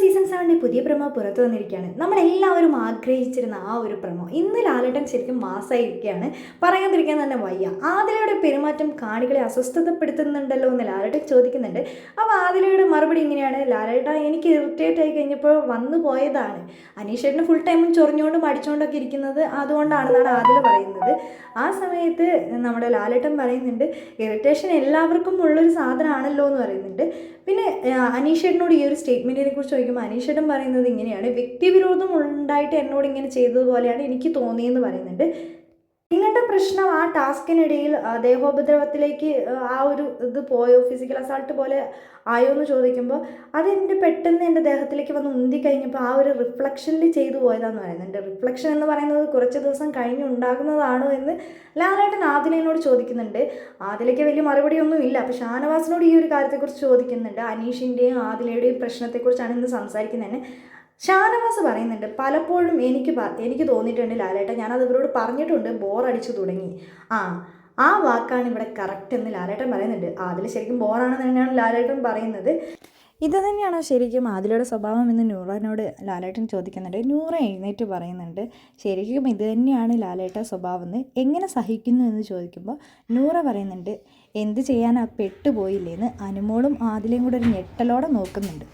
Season സെവന്റെ പുതിയ promo പുറത്തു വന്നിരിക്കുകയാണ്. നമ്മളെല്ലാവരും ആഗ്രഹിച്ചിരുന്ന ആ ഒരു പ്രമോ ഇന്ന് ലാലേട്ടൻ ശരിക്കും മാസമായിരിക്കുകയാണ് പറയാതിരിക്കാൻ തന്നെ വയ്യ. ആദിലയുടെ പെരുമാറ്റം കാണികളെ അസ്വസ്ഥതപ്പെടുത്തുന്നുണ്ടല്ലോ എന്ന് ലാലേട്ടൻ ചോദിക്കുന്നുണ്ട്. അപ്പോൾ ആദിലയുടെ മറുപടി ഇങ്ങനെയാണ്. ലാലേട്ട എനിക്ക് ഇറിറ്റേറ്റ് ആയി കഴിഞ്ഞപ്പോൾ വന്നു പോയതാണ്. അനീഷേട്ടന് ഫുൾ ടൈമും ചൊറിഞ്ഞുകൊണ്ടും അടിച്ചുകൊണ്ടൊക്കെ ഇരിക്കുന്നത് അതുകൊണ്ടാണെന്നാണ് ആദില പറയുന്നത്. ആ സമയത്ത് നമ്മുടെ ലാലേട്ടൻ പറയുന്നുണ്ട് ഇറിറ്റേഷൻ എല്ലാവർക്കും ഉള്ളൊരു സാധനമാണല്ലോ എന്ന് പറയുന്നുണ്ട്. പിന്നെ അനീഷേട്ടനോട് ഈ ഒരു സ്റ്റേറ്റ്മെന്റിനെ കുറിച്ച് ചോദിക്കുമ്പോൾ അനീഷേട്ടൻ പറയുന്നത് ഇങ്ങനെയാണ്. വ്യക്തിവിരോധം ഉണ്ടായിട്ട് എന്നോട് ഇങ്ങനെ ചെയ്തതുപോലെയാണ് എനിക്ക് തോന്നിയെന്ന് പറയുന്നുണ്ട്. നിങ്ങളുടെ പ്രശ്നം ആ ടാസ്കിനിടയിൽ ദേഹോപദ്രവത്തിലേക്ക് ആ, ഒരു ഇത് പോയോ ഫിസിക്കൽ അസാൾട്ട് പോലെ ആയോ എന്ന് ചോദിക്കുമ്പോൾ അത് എന്റെ പെട്ടെന്ന് എന്റെ ദേഹത്തിലേക്ക് വന്ന് ഉന്തി കഴിഞ്ഞപ്പോൾ ആ ഒരു റിഫ്ലക്ഷനിൽ ചെയ്തു പോയതാന്ന് പറയുന്നുണ്ട് റിഫ്ലക്ഷൻ എന്ന് പറയുന്നത് കുറച്ച് ദിവസം കഴിഞ്ഞ് ഉണ്ടാകുന്നതാണോ എന്ന് ലാലേട്ടൻ ആദിലയോട് ചോദിക്കുന്നുണ്ട്. ആദിലയ്ക്ക് വലിയ മറുപടിയൊന്നും ഇല്ല. അപ്പോൾ ഷാനവാസിനോട് ഈ ഒരു കാര്യത്തെക്കുറിച്ച് ചോദിക്കുന്നുണ്ട്. അനീഷിന്റെയും ആദിലയുടെയും പ്രശ്നത്തെക്കുറിച്ചാണ് ഇന്ന് സംസാരിക്കുന്നത് ഷാനവാസ് പറയുന്നുണ്ട് പലപ്പോഴും എനിക്ക് എനിക്ക് തോന്നിയിട്ടുണ്ട് ലാലേട്ട ഞാനത് ഇവരോട് പറഞ്ഞിട്ടുണ്ട് ബോറടിച്ചു തുടങ്ങി. ആ ആ വാക്കാണ് ഇവിടെ കറക്റ്റ് എന്ന് ലാലേട്ടൻ പറയുന്നുണ്ട്. അതിൽ ശരിക്കും ബോറാണെന്ന് തന്നെയാണ് ലാലേട്ടൻ പറയുന്നത്. ഇത് തന്നെയാണോ ശരിക്കും ആദിലയുടെ സ്വഭാവം എന്ന് നൂറനോട് ലാലേട്ടൻ ചോദിക്കുന്നുണ്ട്. നൂറ എഴുന്നേറ്റ് പറയുന്നുണ്ട് ശരിക്കും ഇത് തന്നെയാണ് ലാലേട്ട സ്വഭാവം എന്ന് എങ്ങനെ സഹിക്കുന്നു എന്ന് ചോദിക്കുമ്പോൾ നൂറ പറയുന്നുണ്ട് എന്ത് ചെയ്യാനാ പെട്ടുപോയില്ലേന്ന് അനുമോളും ആദിലയും കൂടെ ഒരു ഞെട്ടലോടെ നോക്കുന്നുണ്ട്.